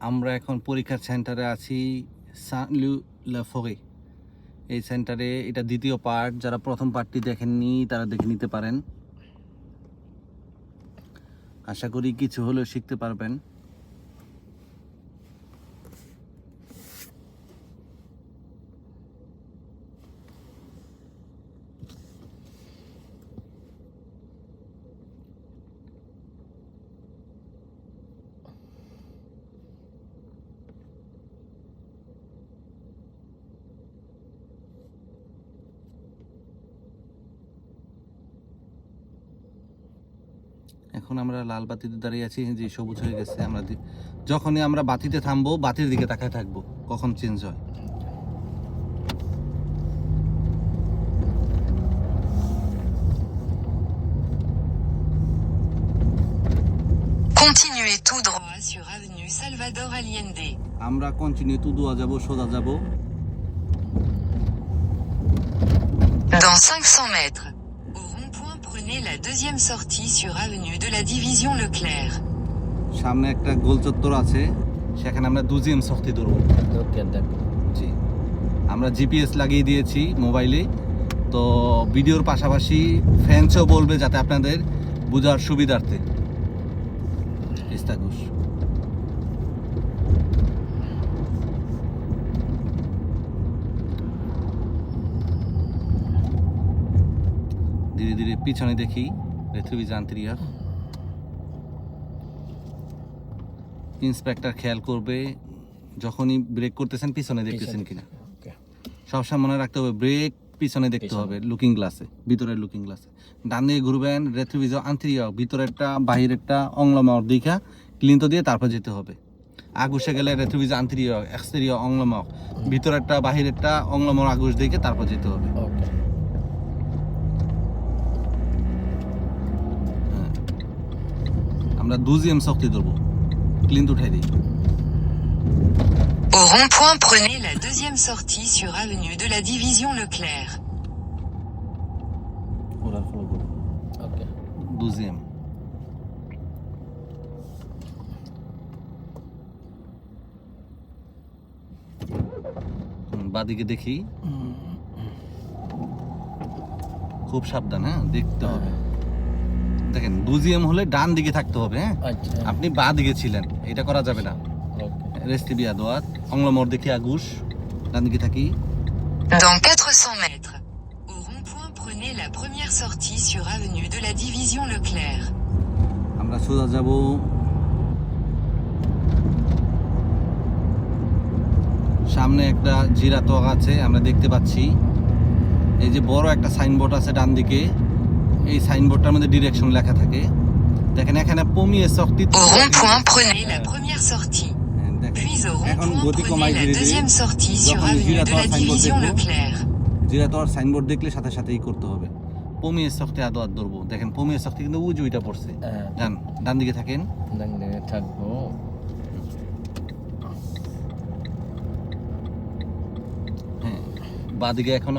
আমরা এখন পরীক্ষার সেন্টারে আছি সানলু লাফরে এই সেন্টারে এটা দ্বিতীয় পার্ট যারা প্রথম পার্টটি দেখেননি, তারা দেখে নিতে পারেন। আশা করি কিছু হলেও শিখতে পারবেন। এখন আমরা লাল বাতিতে দাঁড়িয়ে আছি যে সবুজ হয়ে গেছে আমরা যখনই আমরা বাতিতে থামবো বাতির দিকে তাকায় থাকব কখন চেঞ্জ হয় Continuez tout droit sur avenue Salvador Allende. আমরা কন্টিনিউ তুদুয়া যাব সোজা যাব Dans 500 mètres. Prenez la deuxième sortie sur avenue de la Division Leclerc. সামনে একটা গোল চত্বর আছে সেখানে আমরা দুজিএম শক্তি ধরবো। জি। আমরা জিপিএস লাগিয়ে দিয়েছি মোবাইলে তো ভিডিওর পাশাপাশি ফ্যান্সও বলবে যাতে আপনাদের বোঝার সুবিধার্থে। ইস্তাকুশ ধীরে পিছনে দেখি রেথুবি জান্ত্রিয়া ইন্সপেক্টর খেয়াল করবে যখনই ব্রেক করতেছেন পিছনে দেখতেছেন কিনা। সবসময় মনে রাখতে হবে ব্রেক পিছনে দেখতে। হবে লুকিং গ্লাসে ভিতরের লুকিং গ্লাসে ডান দিকে ঘুরবেন রেথ্রিভিজ আন্তরিয় ভিতরেরটা বাহিরেরটা অংলমর দিঘা ক্লিন্ত দিয়ে তারপর যেতে হবে। আগুসে গেলে রেথ্রিভিজ আন্তরিয় এক্সটেরিয় অংলমর ভিতরেরটা বাহিরেরটা অংলমর আগুস দিকে তারপর যেতে হবে। আমরা দুজিএম শক্তি ধরবো ক্লিন্ত উঠাই দিই Au rond-point, prenez la deuxième sortie sur avenue de la Division Leclerc. ওরা ফলো করব দুজিএম হুম, বাদিকে দেখি খুব সাবধান হ্যাঁ দেখতে হবে দেখেন দুজিএম হলে ডান দিকে থাকতে হবে হ্যাঁ? আচ্ছা। আপনি বা দিকে ছিলেন এটা করা যাবে না। রেস্টিবিয়া দোয়াত অংলমর দেখি আগুস ডান দিকে থাকি। Dans 400 mètres. Au rond-point, prenez la première sortie sur avenue de la Division Leclerc. আমরা সোজা যাব। সামনে একটা জিরা তক আছে আমরা দেখতে পাচ্ছি। এই যে বড় একটা সাইনবোর্ড আছে ডান দিকে। এই সাইনবোর্ডটার মধ্যে ডিরেকশন লেখা থাকে। দেখেন এখানে পমিয়ে শক্তি. হ্যাঁ, au এখন গতি কমাই ধীরে ধীরে। deuxième sortie sur যখন avenue জিরা de তক la সাইনবোর্ড দেখলে সাথে সাথেই করতে হবে। পমিয়ে শক্তি আদো আদ ধরবো। দেখেন পমিয়ে শক্তি কিন্তু উজু এটা পড়ছে। ডান ডান দিকে থাকেন। থাকব। হ্যাঁ বাদিকে এখন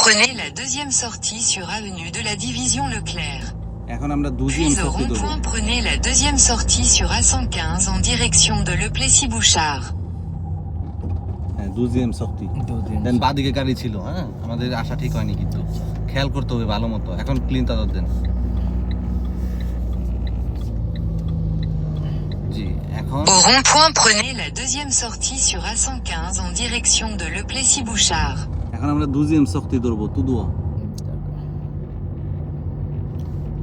prenez la deuxième sortie sur avenue de la Division Leclerc. এখন আমরা দুজিএম Puis au শক্তি ধরবো rond-point, prenez la deuxième sortie sur A115 en direction de Le Plessis-Bouchard. হ্যাঁ দুজিএম শক্তি দুদিন দেন বাদিকে গাড়ি ছিল হ্যাঁ আমাদের আশা ঠিক হয়নি কিন্তু খেয়াল করতে হবে ভালো মতো এখন ক্লিন তাদের দেন জি এখন Au rond-point, prenez la deuxième sortie sur A115 en direction de Le Plessis-Bouchard. এখন আমরা দুজিএম শক্তি ধরবো তুদুয়া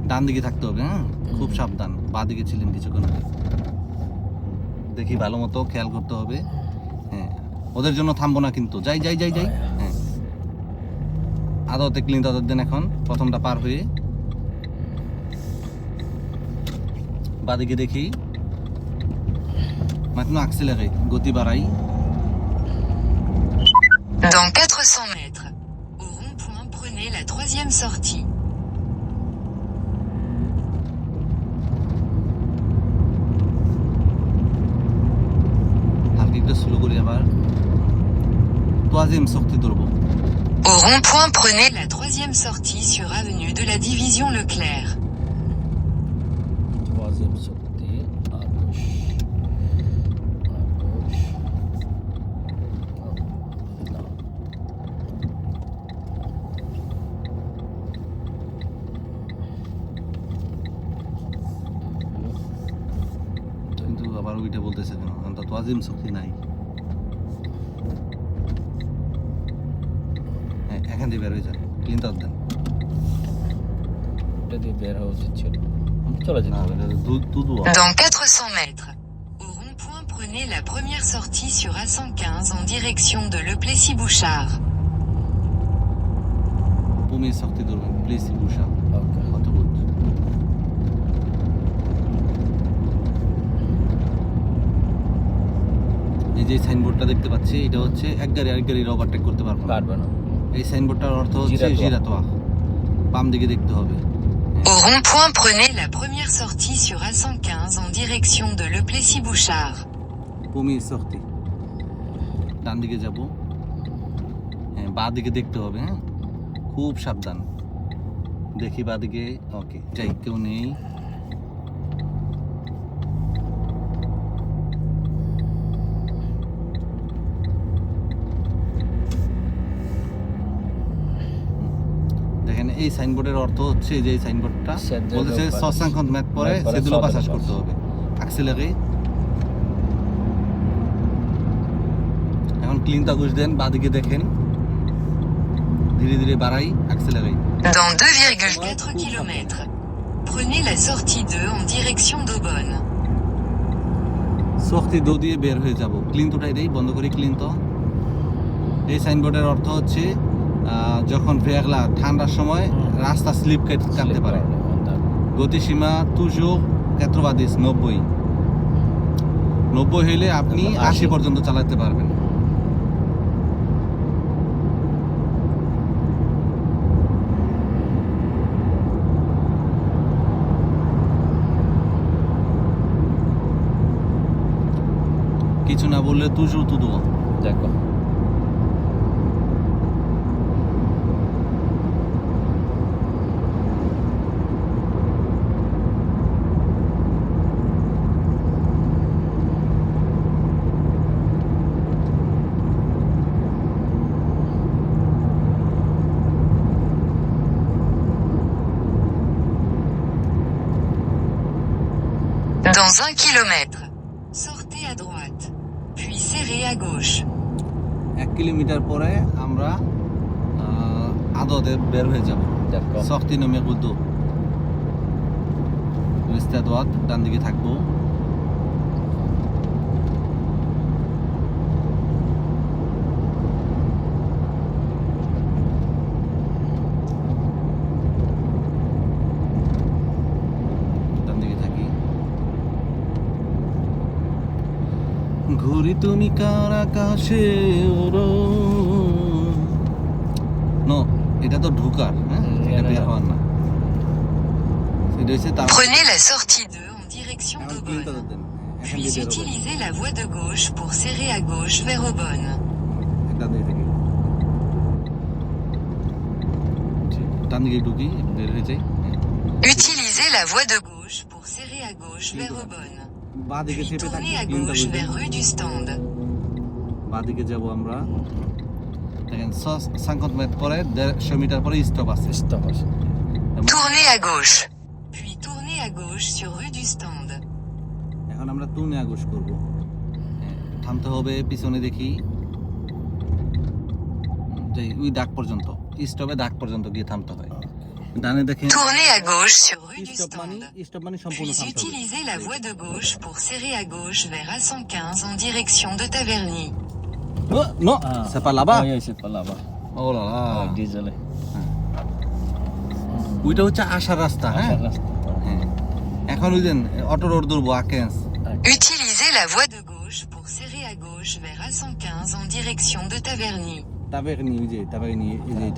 ডান দিকে থাকতে হবে হ্যাঁ? খুব সাবধান বাদিকে ছিলেন কিছুক্ষণ আগে। দেখি ভালো মতো খেয়াল করতে হবে হ্যাঁ। ওদের জন্য থামবো না কিন্তু। যাই যাই যাই যাই হ্যাঁ। আদতে ক্লিন তাদের দেন এখন প্রথমটা পার হয়ে। বাদিকে দেখি। maintenant accéléré গতি বাড়াই। Dans 400 mètres, au rond-point prenez la troisième sortie. Troisième sortie de Au rond-point prenez la troisième sortie sur avenue de la division Leclerc. অন্তত ওয়াজিম শক্তি নাই হ্যাঁ এখান দিয়ে বের হয়ে যান ক্লিনটন দেন এটা দিয়ে বের হওয়া উচিত ছিল চলে যেতে না হবে এটা দু- দুধু Dans 400 mètres. Au rond-point, prenez la première sortie sur A115 en direction de Le Plessis-Bouchard. ভূমি শক্তি ধরবেন প্লিজ বুসা যে সাইনবোর্ডটা দেখতে পাচ্ছি এটা হচ্ছে এক গাড়ি আরেক গাড়ির ওভারটেক করতে পারব না। পারবে না। এই সাইনবোর্ডটার অর্থ হচ্ছে জিরাতোয়া। বাম দিকে দেখতে হবে। Au rond-point, prenez la première sortie sur A115 en direction de Le Plessis-Bouchard. ডান দিকে যাব। হ্যাঁ বা দিকে দেখতে হবে হ্যাঁ? খুব সাবধান। দেখি বা দিকে। ওকে যাই কেউ নেই দেখেন এই সাইনবোর্ডের অর্থ হচ্ছে যে এই সাইনবোর্ডটা বলতেছে পাস। সসাংখ ম্যাথ পরে সেদুলো পাস। করতে হবে অ্যাক্সিলারে এখন ক্লিন তাগুজ দেন বাদিকে দেখেন ধীরে ধীরে বাড়াই অ্যাক্সিলারে Dans 2,4 km. Prenez la sortie 2 en direction d'Aubonne. শক্তি দো দিয়ে বের হয়ে যাব ক্লিন তোটা এটাই বন্ধ করি ক্লিন তো এই সাইনবোর্ডের অর্থ হচ্ছে যখন ভেগলা ঠান্ডার সময় রাস্তা স্লিপ কাটতে পারে। গতিসীমা তুজো কেত্রবাদিস নব্বই। নব্বই হইলে আপনি আশি। পর্যন্ত চালাতে পারবেন। কিছু না বললে তুজো তুদু দেখো। Dans 1 km. Sortez à droite. Puis serrez à gauche. এক কিলোমিটার পরে আমরা আহ, আদতে বের হয়ে যাব শক্তি নামে গুদ্দু রিস্তাদওয়াত ডান দিকে থাকব ঘুরি তুমি কার আকাশে ওরো নো এটা তো ঢুকার হ্যাঁ হুম, এটা এটা বের না। হওয়ার না এটা হচ্ছে তার Prenez la sortie 2 en direction এখন ক্লিনটা d'Aubonne. দেন এখান Puis দিয়ে বের হবে utilisez la voie de gauche pour serrer à gauche vers Aubonne. ডান দিকে থাকি ঠিক, ডান দিকে ঢুকি বের হয়ে যাই হ্যাঁ। Utilisez la voie de gauche pour serrer à gauche vers Aubonne. বাঁ দিকে চেপে থাকি tournez à ক্লিনটা gauche বুঝলেন vers rue du Stand. বাঁ দিকে যাব আমরা। দেখেন সাংকত মেট পরে দেড়শো মিটার পরে স্টপ আছে। স্টপ আছে। Tournez à gauche. Puis tournez à gauche sur rue du Stand. এখন আমরা তুনে আগুস করব। থামতে হবে পিছনে দেখি। ওই ডাক পর্যন্ত স্টপে ডাক পর্যন্ত গিয়ে থামতে হয়। ডানে দেখেন Tournez à gauche sur rue du stop মানে Stand. স্টপ মানে সম্পূর্ণ Puis থামতে হবে utilisez la voie de gauche pour serrer à gauche vers A115 en direction de Taverny. Oh, no c'est pas là-bas ওই এসে পালাবা ও là là ডিজেলে ওইটা হচ্ছে আসার রাস্তা হ্যাঁ হ্যাঁ এখন ওই দেন অটো রোড ধরবো আকেন্স Utilisez la voie de gauche pour serrer à gauche vers A115 en direction de Taverny. তাবেগনি ওই যে তাবেগনি এই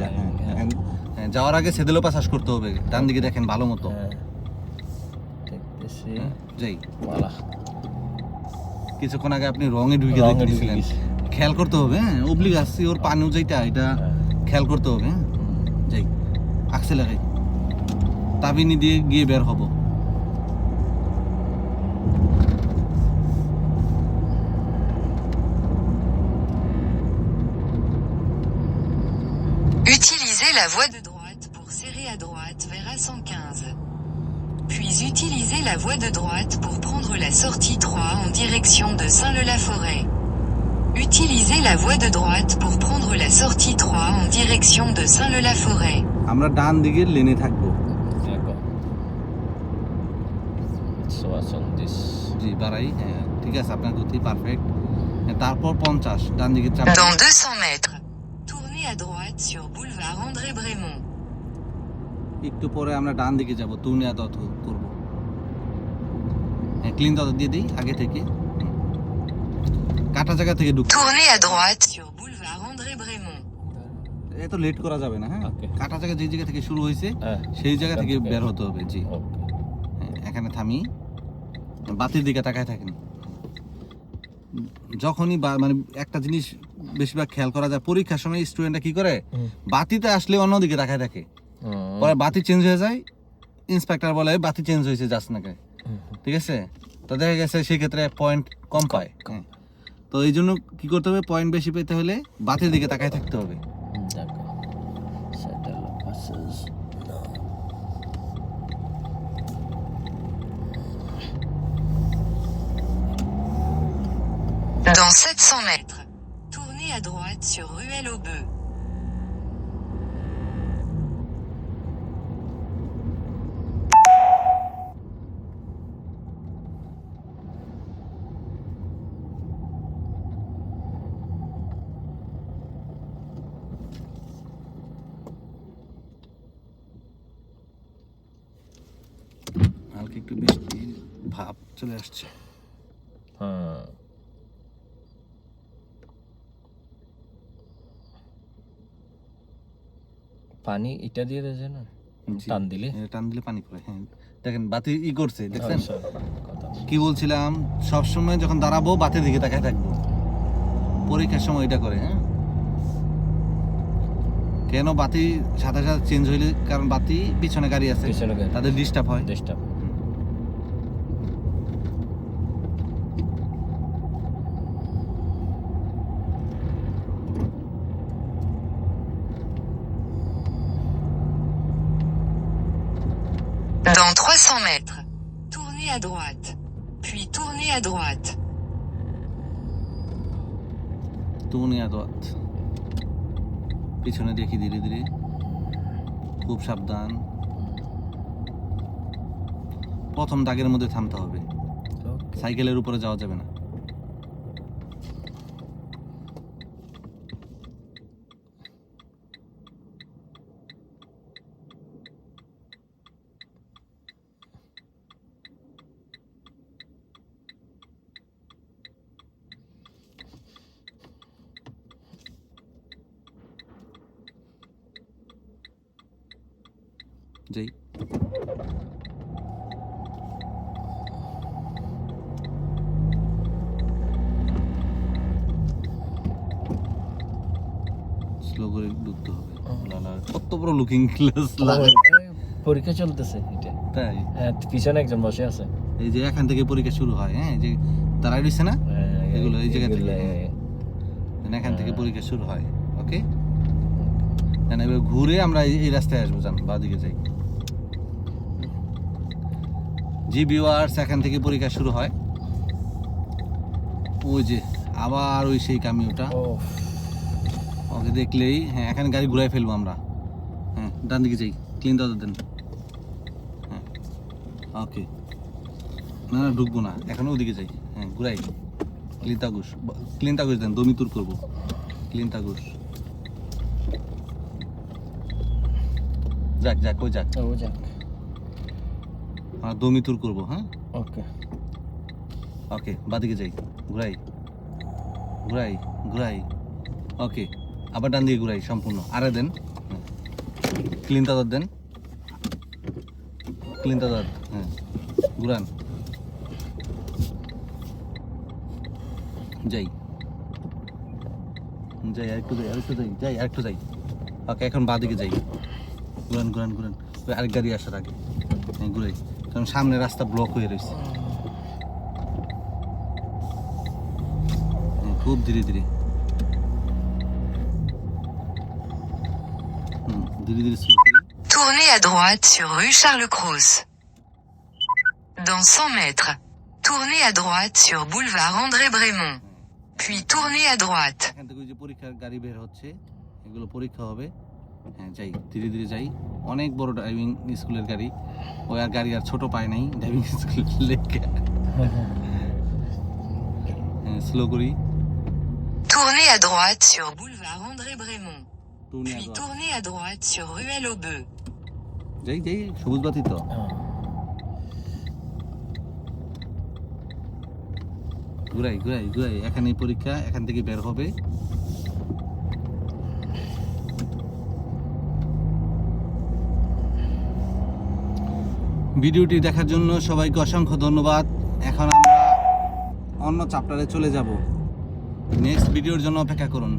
হ্যাঁ, হ্যাঁ, হ্যাঁ, যাওয়ার আগে সেদিলো পাস করতে হবে। ডান দিকে দেখেন ভালো মতো। হ্যাঁ। দেখতেছি। হ্যাঁ, যাই। পালা কিছুক্ষণ আগে আপনি রঙে ঢুকে দিয়েছিলেন খেয়াল করতে হবে হ্যাঁ অবলিগ আসছি ওর পানু যেটা এটা হ্যাঁ। খেয়াল করতে হবে হ্যাঁ। যাই আকসে লাগাই তাবিনি দিয়ে গিয়ে বের হব। Utilisez la voie de droite pour serrer à droite vers A115. Puis Puis utilisez la voie de droite pour prendre la sortie 3 en direction de Saint-Leu-la-Forêt. Utilisez la voie de droite pour prendre la sortie 3 en direction de Saint-Leu-la-Forêt. আমরা ডান দিকের লেনে থাকবো D'accord. Soixante-dix. জি বাড়াই হ্যাঁ ঠিক আছে আপনার গতি পারফেক্ট তারপর পঞ্চাশ ডান দিকে চাপ Dans 200 mètres, tournez à droite sur boulevard André Brémond. একটু পরে আমরা ডান দিকে যাব তুনিয়া দত করব। হ্যাঁ ক্লিন দত দিয়ে দিই আগে থেকে। কাটা জায়গা থেকে ঢুক Tournez à droite sur boulevard André Brémond. এত লেট করা যাবে না হ্যাঁ? কাটা জায়গা যে জায়গা থেকে শুরু হয়েছে হ্যাঁ। সেই জায়গা থেকে বের হতে হবে জি। হ্যাঁ, এখানে থামি বাতির দিকে তাকায় থাকেন। যখনই মানে একটা জিনিস বেশিরভাগ খেয়াল করা যায় পরীক্ষার সময় স্টুডেন্টরা কি করে। বাতিতে আসলে অন্যদিকে তাকায় থাকে। পরে বাতি চেঞ্জ হয়ে যায় ইন্সপেক্টর বলে বাতি চেঞ্জ হয়েছে যাস না কে ঠিক আছে? তো দেখা গেছে সেই ক্ষেত্রে পয়েন্ট কম পায়। হ্যাঁ। তো এই জন্য কি করতে হবে? পয়েন্ট বেশি পেতে হলে বাতির দিকে তাকায় থাকতে হবে. Dans 700 mètres, tournez à droite sur Ruelle aux Bœufs. হালকা একটু বৃষ্টি ভাব চলে আসছে। হ্যাঁ। পানি এটা দিয়ে দিয়েছে না? টান দিলে? টান দিলে পানি পড়ে হ্যাঁ। দেখেন বাতি ই করছে দেখছেন? আচ্ছা, কি বলছিলাম? সব সময় যখন দাঁড়াবো বাতির দিকে তাকায় থাকব। পরীক্ষার সময় এটা করে হ্যাঁ? কেন বাতি সাথে সাথে চেঞ্জ হইলে? কারণ বাতি পিছনে গাড়ি আছে তাদের ডিস্টার্ব হয়। Disturb Dans 300 mètres, tournez à droite. Puis tournez à droite. তুনিয়া দোয়াত পিছনে দেখি ধীরে ধীরে খুব সাবধান প্রথম দাগের মধ্যে থামতে হবে। সাইকেলের উপরে যাওয়া যাবে না। যাই স্লো করে ঢুকতে হবে। কত বড় লুকিং গ্লাস ও, পরীক্ষা চলতেছে এটা। তাই? হ্যাঁ পিছনে একজন বসে আছে। এই যে এখান থেকে পরীক্ষা শুরু হয় হ্যাঁ যে রয়েছে না? হ্যাঁ, এগুলো এই জায়গা থেকে, হ্যাঁ। এখান থেকে। পরীক্ষা শুরু হয় ওকে এবার ঘুরে আমরা এই রাস্তায় আসব যান বাদিকে যাই। জি ভিউয়ার্স এখান থেকে পরীক্ষা শুরু হয়। ওই যে আবার ওই সেই কামিওটা ও ওকে দেখলেই হ্যাঁ এখানে গাড়ি ঘুরাই ফেলব আমরা। হ্যাঁ ডান দিকে যাই ক্লিন দাও দেন। হ্যাঁ ওকে। না না ঢুকবো না এখন ওদিকে যাই। হ্যাঁ ঘুরাই। ক্লিন তাগুস ক্লিন তাগুস দেন দমি তুর করব। ক্লিন তাগুস। যাক যাক ওই যাক। ও যাক। আমরা দমি তুর করব হ্যাঁ? ওকে ওকে বাদিকে যাই। ঘুরাই। ঘুরাই ঘুরাই। ওকে আবার ডান দিকে ঘুরাই সম্পূর্ণ। আরে দেন। ক্লিন তাদার দেন। ক্লিন তাদার হ্যাঁ। ঘুরান। যাই। যাই আরেকটু যাই আরেকটু যাই যাই আরেকটু যাই। ওকে এখন বাদিকে যাই। ঘুরান ঘুরান ঘুরান। আরেক গাড়ি আসার আগে। হ্যাঁ ঘুরাই। কারণ সামনে রাস্তা ব্লক হয়ে রয়েছে হ্যাঁ, খুব ধীরে ধীরে হুম ধীরে ধীরে স্লো করি Tournez à droite sur rue Charles Cros. Dans 100 mètres. Tournez à droite sur boulevard André Brémond. Puis tournez à droite. এখান থেকে ওই যে পরীক্ষার গাড়ি বের হচ্ছে এগুলো পরীক্ষা হবে হ্যাঁ যাই ধীরে ধীরে যাই। অনেক বড় ড্রাইভিং স্কুলের গাড়ি। ওই আর গাড়ি আর ছোট পায় নাই ড্রাইভিং স্কুল লেগে। হ্যাঁ স্লো করি। Tournez à droite sur boulevard André Brémond. Puis tournez à droite sur ruelle aux Bœufs. যাই যাই সবুজ বাতি তো। ঘুরাই ঘুরাই ঘুরাই। এখানেই পরীক্ষা এখান থেকে বের হবে। ভিডিওটি দেখার জন্য সবাইকে অসংখ্য ধন্যবাদ। এখন আমরা অন্য চ্যাপ্টারে চলে যাব। নেক্সট ভিডিওর জন্য অপেক্ষা করুন।